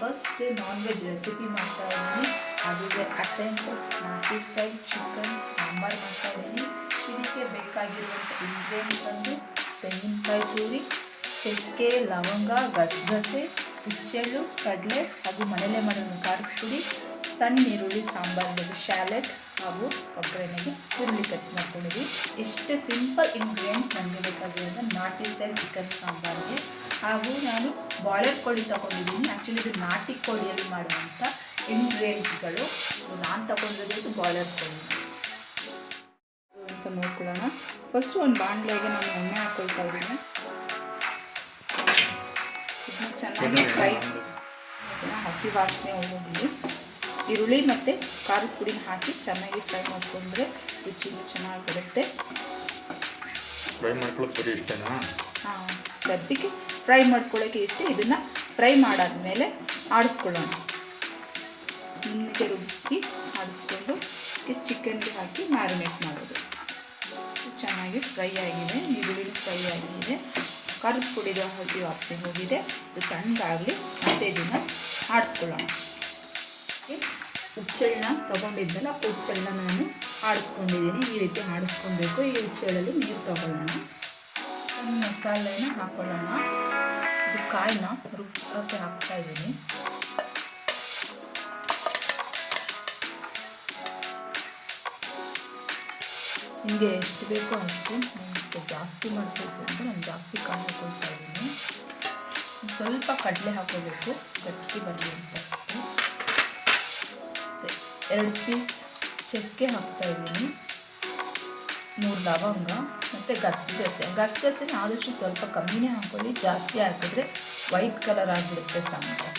First non veg recipe ಮಾಡ್ತಾ ಇದ್ದೀನಿ. ಅದಕ್ಕೆ ಅಟೆಂಟ್ ನಾಟಿ ಸ್ಟೈಲ್ ಚಿಕನ್ ಸಾಂಬಾರು ಮಾಡ್ತಾ ಇದ್ದೀನಿ. ಇದಕ್ಕೆ ಬೇಕಾಗಿರುವಂಥ ಇಂಗ್ರೀಡಿಯೆಂಟ್ ಬಂದು ತೆಂಗಿನಕಾಯಿ ತುರಿ ಚಕ್ಕೆ, ಲವಂಗ, ಗಸಗಸೆ, ಹುಚ್ಚೆಳ್ಳು, ಕಡಲೆ ಹಾಗೂ ಮನೆಯಲ್ಲೇ ಮಾಡಿರೋ ಖಾರದ ಪುಡಿ, ಸಣ್ಣ ಈರುಳ್ಳಿ, ಸಾಂಬಾರು ಶ್ಯಾಲೆಟ್ ಹಾಗೂ ಒಗ್ಗರಣೆಗೆ ಈರುಳ್ಳಿ ಕಟ್ ಮಾಡ್ಕೊಂಡಿದ್ವಿ. ಎಷ್ಟು ಸಿಂಪಲ್ ಇಂಗ್ರೀಡಿಯೆಂಟ್ಸ್ ನನಗೆ ಬೇಕಾಗಿರೋದು ನಾಟಿ ಸ್ಟೈಲ್ ಚಿಕನ್ ಸಾಂಬಾರಿಗೆ. ಹಾಗೂ ನಾನು ಬಾಯ್ಲರ್ ಕೋಳಿ ತೊಗೊಂಡಿದ್ದೀನಿ. ಆ್ಯಕ್ಚುಲಿ ಇದು ನಾಟಿ ಕೋಳಿಯಲ್ಲಿ ಮಾಡುವಂಥ ಇಂಗ್ರೀಡಿಯೆಂಟ್ಸ್ಗಳು ನಾನು ತೊಗೊಂಡಿರೋದು ಬಾಯ್ಲರ್ ಕೋಳಿ. ಅಂತ ನೋಡ್ಕೊಳ್ಳೋಣ. ಫಸ್ಟು ಒಂದು ಬಾಣಲೆಗೆ ನಾನು ಎಣ್ಣೆ ಹಾಕ್ಕೊಳ್ತಾ ಇದ್ದೀನಿ. ಚೆನ್ನಾಗಿ ಫ್ರೈ ಹಸಿ ವಾಸನೆ ಹೋಗಿ ಈರುಳ್ಳಿ ಮತ್ತು ಖಾರದ ಪುಡಿನ ಹಾಕಿ ಚೆನ್ನಾಗಿ ಫ್ರೈ ಮಾಡ್ಕೊಂಡ್ರೆ ರುಚಿನೂ ಚೆನ್ನಾಗಿ ಬರುತ್ತೆ. ಫ್ರೈ ಮಾಡ್ಕೊಳ್ಳೋಕೆ ಬರೀ ಇಷ್ಟನಾ? ಹಾಂ ಸದ್ಯಕ್ಕೆ ಫ್ರೈ ಮಾಡ್ಕೊಳ್ಳೋಕೆ ಇಷ್ಟ. ಇದನ್ನು ಫ್ರೈ ಮಾಡಾದಮೇಲೆ ಆಡಿಸ್ಕೊಳ್ಳೋಣ. ನಿಮಗೆ ರುಬ್ಬಿ ಆಡಿಸ್ಕೊಂಡು ಚಿಕನ್ಗೆ ಹಾಕಿ ಮ್ಯಾರಿನೇಟ್ ಮಾಡೋದು. ಚೆನ್ನಾಗಿ ಫ್ರೈ ಆಗಿದೆ ಈರುಳ್ಳಿ ಫ್ರೈ ಆಗಿದೆ. ಖಾರದ ಕುಡಿದ ಹಸಿ ವಾಸನೆ ಹೋಗಿದೆ. ಇದು ತಣ್ಣಗಾಗಲಿ ಮತ್ತೆ ಇದನ್ನು ಆಡಿಸ್ಕೊಳ್ಳೋಣ. ಹುಚ್ಚೆಳ್ಳನ್ನ ತೊಗೊಂಡಿದ್ದಲ್ಲ ಹುಚ್ಚೆಳ್ಳನ್ನ ನಾನು ಆಡಿಸ್ಕೊಂಡಿದ್ದೀನಿ. ಈ ರೀತಿ ಆಡಿಸ್ಕೊಬೇಕು. ಈ ಹುಚ್ಚಳಲ್ಲಿ ನೀರು ತೊಗೊಳ್ಳೋಣ. ಒಂದು ಮಸಾಲೆನ ಹಾಕೊಳ್ಳೋಣ. ಇದು ಕಾಯಿನ ಹಾಕ್ತಾ ಇದ್ದೀನಿ. ನಿಮಗೆ ಎಷ್ಟು ಬೇಕೋ ಅಷ್ಟು ನಾನು ಜಾಸ್ತಿ ಮಾಡಬೇಕು ಅಂತ ನಾನು ಜಾಸ್ತಿ ಕಾಯಿ ಹಾಕೊಳ್ತಾ ಇದ್ದೀನಿ. ಸ್ವಲ್ಪ ಕಡಲೆ ಹಾಕೋಬೇಕು. ಗಟ್ಟಿ ಬರಲಿ ಅಂತ. ಎರಡು ಪೀಸ್ ಚಕ್ಕೆ ಹಾಕ್ತಾ ಇದ್ದೀನಿ. ಮೂರು ಲವಂಗ ಮತ್ತು ಗಸಗಸೆ ಗಸಗಸೆನ ಆದಷ್ಟು ಸ್ವಲ್ಪ ಕಮ್ಮಿನೇ ಹಾಕೊಳ್ಳಿ ಜಾಸ್ತಿ ಹಾಕಿದ್ರೆ ವೈಟ್ ಕಲರ್ ಆಗಿಬಿಡುತ್ತೆ ಸಾಂಬಾರು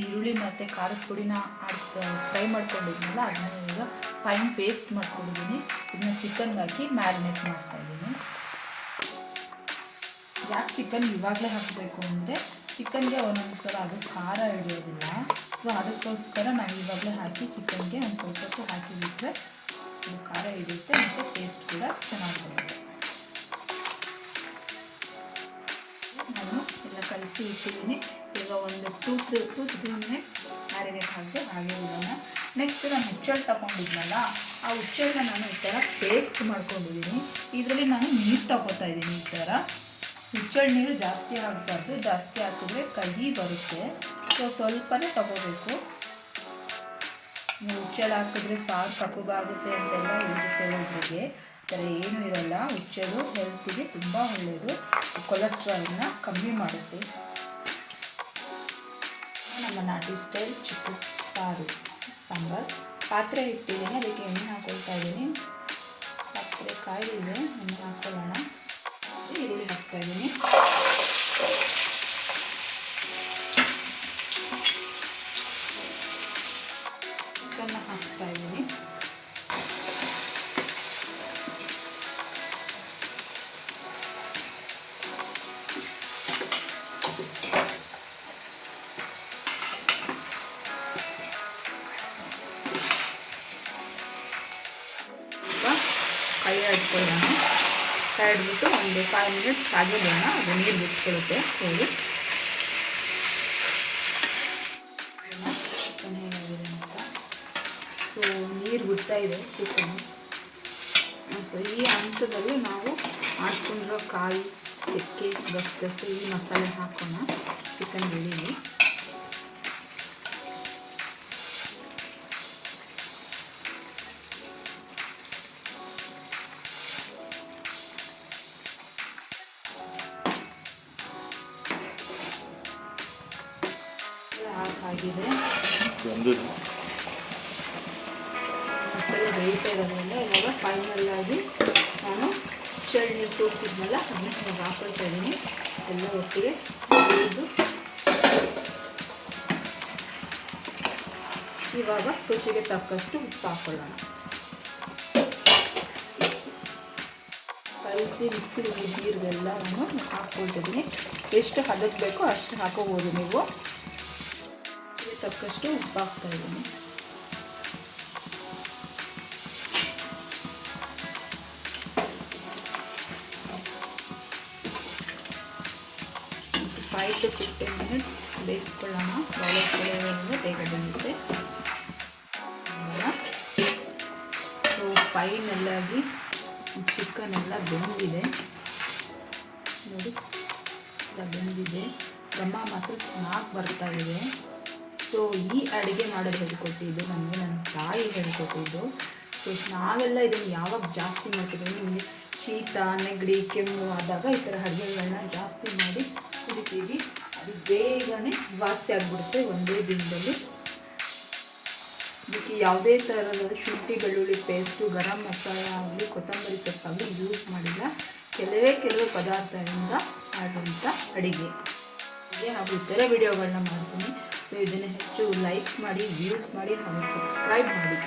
ಈರುಳ್ಳಿ ಮತ್ತು ಖಾರದ ಪುಡಿನ ಆಡಿಸ್ ಫ್ರೈ ಮಾಡ್ಕೊಂಡಿದ್ನಲ್ಲ, ಅದನ್ನ ಈಗ ಫೈನ್ ಪೇಸ್ಟ್ ಮಾಡ್ಕೊಂಡಿದ್ದೀನಿ. ಇದನ್ನ ಚಿಕನ್ಗೆ ಹಾಕಿ ಮ್ಯಾರಿನೇಟ್ ಮಾಡ್ತಾ ಇದ್ದೀನಿ. ಯಾಕೆ ಚಿಕನ್ ಇವಾಗಲೇ ಹಾಕಬೇಕು ಅಂದರೆ ಚಿಕನ್ಗೆ ಒಂದೊಂದು ಸಲ ಅದು ಖಾರ ಹಿಡಿಯೋದಿಲ್ಲ. ಸೊ ಅದಕ್ಕೋಸ್ಕರ ನಾವು ಇವಾಗಲೇ ಹಾಕಿ ಚಿಕನ್ಗೆ ಒಂದು ಸ್ವಲ್ಪ ಹೊತ್ತು ಹಾಕಿಬಿಟ್ರೆ ಅದು ಖಾರ ಹಿಡಿಯುತ್ತೆ ಮತ್ತು ಟೇಸ್ಟ್ ಕೂಡ ಚೆನ್ನಾಗಿ ಬರುತ್ತೆ ನಾನು ಎಲ್ಲ ಕಲಸಿ ಇಟ್ಟಿದ್ದೀನಿ. ಈಗ ಒಂದು two three two three minutes marinate ಹಾಕಿ ಹಾಗೆ ಇಡೋಣ. ನೆಕ್ಸ್ಟ್ ನಾನು ಹುಚ್ಚಳ್ ತಗೊಂಡಿದ್ನಲ್ಲ, ಆ ಹುಚ್ಚಳ್ನ ನಾನು ಈ ಥರ ಪೇಸ್ಟ್ ಮಾಡ್ಕೊಂಡಿದ್ದೀನಿ. ಇದರಲ್ಲಿ ನಾನು ನೀರು ತಗೋತಾ ಇದ್ದೀನಿ ಈ ಥರ ಹುಚ್ಚೆಳ್ಳು ನೀರು ಜಾಸ್ತಿ ಆಗಬಾರ್ದು, ಜಾಸ್ತಿ ಹಾಕಿದ್ರೆ ಕಹಿ ಬರುತ್ತೆ. ಸೊ ಸ್ವಲ್ಪನೇ ತಗೋಬೇಕು. ಹುಚ್ಚಳ ಹಾಕಿದ್ರೆ ಸಾರು ಕಪ್ಪಗಾಗುತ್ತೆ ಅಂತೆಲ್ಲ ಇರುತ್ತೆ ಒಬ್ಬರಿಗೆ ಆ ಥರ ಏನೂ ಇರಲ್ಲ. ಹುಚ್ಚಳು ಹೆಲ್ತಿಗೆ ತುಂಬ ಒಳ್ಳೆಯದು ಕೊಲೆಸ್ಟ್ರಾಲ್ನ ಕಮ್ಮಿ ಮಾಡುತ್ತೆ. ನಮ್ಮ ನಾಟಿ ಸ್ಟೈಲ್ ಚಿಕ್ಕ ಸಾರು. ಸಾಂಬಾರು. ಪಾತ್ರೆ ಇಟ್ಟಿದ್ದೀನಿ, ಅದಕ್ಕೆ ಎಣ್ಣೆ ಹಾಕೊಳ್ತಾ ಇದ್ದೀನಿ. ಪಾತ್ರೆ ಕಾಯಿದೆ ಎಣ್ಣೆ ಹಾಕ್ಕೊಳ್ಳೋಣ ಈರುಳ್ಳಿ ಹಾಕ್ತಾ ಇದ್ದೀನಿ ಚಿಕನ್ನ ಹಾಕ್ತಾ ಇದ್ದೀನಿ ಸ್ವಲ್ಪ ಕೈ ಆಡ್ಕೊಳ್ಳೋಣ ಕೈ ಆಡ್ಬಿಟ್ಟು ಒಂದು ಫೈವ್ ಮಿನಿಟ್ಸ್ ಹಾಗೆ ಬೇಡ ಅದು ನೀರು ಬಿಟ್ಕೊಳ್ಳುತ್ತೆ ಹೋಗಿ ಸೊ ನೀರು ಬಿಡ್ತಾ ಇದೆ ಚಿಕನ್ ಸೊ ಈ ಹಂತದಲ್ಲಿ ನಾವು ಆಡ್ಕೊಂಡಿರೋ ಕಾಯಿ, ಚಕ್ಕೆ, ಗಸಗಸೆ, ಈ ಮಸಾಲೆ ಹಾಕೋಣ. ಚಿಕನ್ ಬಿಡಿಲಿ ಒಂದು. ಮಸಾಲೆ ಬೇಯ್ತಾ ಇರೋದ್ರಿಂದ ಇವಾಗ ಫೈನಲ್ ಆಗಿ ನಾನು ಚಳ್ಳಿ ನೀರು ಸೋಸಿದ್ನಲ್ಲ ಅದನ್ನ ಇವಾಗ ಹಾಕೊಳ್ತಾ ಇದ್ದೀನಿ. ಎಲ್ಲ ಒಟ್ಟಿಗೆ ಇವಾಗ ರುಚಿಗೆ ತಕ್ಕಷ್ಟು ಉಪ್ಪು ಹಾಕೊಳ್ಳೋಣ. ಕಲಸಿ ಮಿಕ್ಸಿ ನೀರಿಗೆಲ್ಲವನ್ನು ಹಾಕ್ಕೊಳ್ತಿದ್ದೀನಿ ಎಷ್ಟು ಹದಕ್ಕೆ ಬೇಕೋ ಅಷ್ಟು ಹಾಕೋಬೋದು ನೀವು. ತಕ್ಕಷ್ಟು ಉಪ್ಪು ಹಾಕ್ತಾ ಇದ್ದೀನಿ ಫೈವ್ ಟು ಫಿಫ್ಟೀನ್ ಮಿನಿಟ್ಸ್ ಬೇಯಿಸ್ಕೊಳ್ಳೋಣ ಬೇಗ ಬಂದಿದೆ ಸೊ ಫೈನಲ್ಲಾಗಿ ಚಿಕನ್ ಎಲ್ಲ ಬೆಂದಿದೆ ನೋಡಿ ಎಲ್ಲ ಬೆಂದಿದೆ ಗಮ್ಮ ಮಾತ್ರ ಚೆನ್ನಾಗಿ ಬರ್ತಾ ಇದೆ ಸೊ ಈ ಅಡುಗೆ ಮಾಡೋದು ಹೇಳ್ಕೊಟ್ಟಿದ್ದು, ನನಗೆ ನನ್ನ ತಾಯಿ ಹೇಳ್ಕೊಟ್ಟಿದ್ದು. ಸೊ ನಾವೆಲ್ಲ ಇದನ್ನು ಯಾವಾಗ ಜಾಸ್ತಿ ಮಾಡ್ತಿದ್ದೀವಿ ನಿಮಗೆ ಶೀತ, ನೆಗಡಿ, ಕೆಮ್ಮು ಆದಾಗ ಈ ಥರ ಅಡುಗೆಗಳನ್ನ ಜಾಸ್ತಿ ಮಾಡಿ ಕುಡಿತೀವಿ. ಅದು ಬೇಗನೆ ವಾಸಿ ಆಗಿಬಿಡುತ್ತೆ ಒಂದೇ ದಿನದಲ್ಲಿ. ಇದಕ್ಕೆ ಯಾವುದೇ ಥರದ ಶುಂಠಿ, ಬೆಳ್ಳುಳ್ಳಿ ಪೇಸ್ಟು ಗರಂ ಮಸಾಲ ಆಗಲಿ, ಕೊತ್ತಂಬರಿ ಸೊಪ್ಪಾಗಲಿ ಯೂಸ್ ಮಾಡಿಲ್ಲ. ಕೆಲವೇ ಕೆಲವು ಪದಾರ್ಥದಿಂದ ಆದಂಥ ಅಡುಗೆ. ಹಾಗೆ ನಾವು ಇತರ ವಿಡಿಯೋಗಳನ್ನ ಮಾಡ್ತೀನಿ. ಸೊ ಇದನ್ನು ಹೆಚ್ಚು ಲೈಕ್ ಮಾಡಿ ವ್ಯೂಸ್ ಮಾಡಿ ಹಾಗೂ ಸಬ್ಸ್ಕ್ರೈಬ್ ಮಾಡಿ.